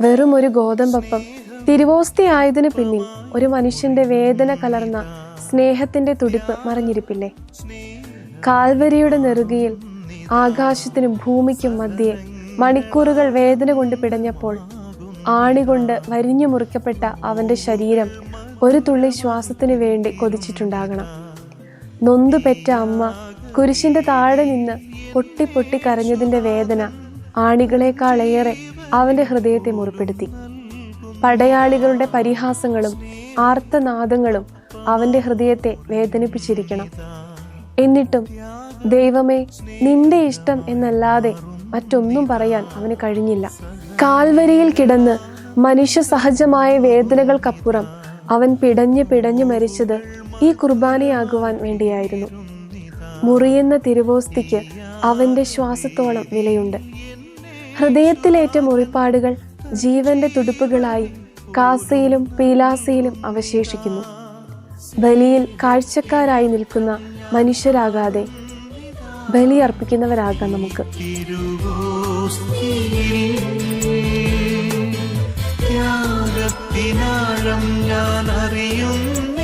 വെറും ഒരു ഗോതമ്പപ്പം തിരുവോസ്തി ആയതിനു പിന്നിൽ ഒരു മനുഷ്യന്റെ വേദന കലർന്ന സ്നേഹത്തിന്റെ തുടിപ്പ് മറിഞ്ഞിരിപ്പില്ലേ? കാൽവരിയുടെ നെറുകയിൽ ആകാശത്തിനും ഭൂമിക്കും മധ്യേ മണിക്കൂറുകൾ വേദന കൊണ്ട് പിടഞ്ഞപ്പോൾ ആണികൊണ്ട് വരിഞ്ഞു മുറിക്കപ്പെട്ട അവന്റെ ശരീരം ഒരു തുള്ളി ശ്വാസത്തിനു വേണ്ടി കൊതിച്ചിട്ടുണ്ടാകണം. നൊന്തു പെറ്റ അമ്മ കുരിശിന്റെ താഴെ നിന്ന് പൊട്ടി പൊട്ടി കരഞ്ഞതിന്റെ വേദന ആണികളെക്കാളേറെ അവന്റെ ഹൃദയത്തെ മുറിപ്പെടുത്തി. പടയാളികളുടെ പരിഹാസങ്ങളും ആർത്തനാദങ്ങളും അവന്റെ ഹൃദയത്തെ വേദനിപ്പിച്ചിരിക്കണം. എന്നിട്ടും ദൈവമേ നിന്റെ ഇഷ്ടം എന്നല്ലാതെ മറ്റൊന്നും പറയാൻ അവന് കഴിഞ്ഞില്ല. കാൽവരിയിൽ കിടന്ന് മനുഷ്യ സഹജമായ വേദനകൾക്കപ്പുറം അവൻ പിടഞ്ഞു പിടഞ്ഞു മരിച്ചത് ഈ കുർബാനയാകുവാൻ വേണ്ടിയായിരുന്നു. മുറിയുന്ന തിരുവോസ്തിക്ക് അവന്റെ ശ്വാസത്തോളം വിലയുണ്ട്. ഹൃദയത്തിലേറ്റ മുറിപ്പാടുകൾ ജീവന്റെ തുടുപ്പുകളായി കാസയിലും പീലാസയിലും അവശേഷിക്കുന്നു. ബലിയിൽ കാഴ്ചക്കാരായി നിൽക്കുന്ന മനുഷ്യരാകാതെ ബലിയർപ്പിക്കുന്നവരാകാം നമുക്ക്. ത്യാഗത്തിനാഴം ഞാൻ അറിയുന്നു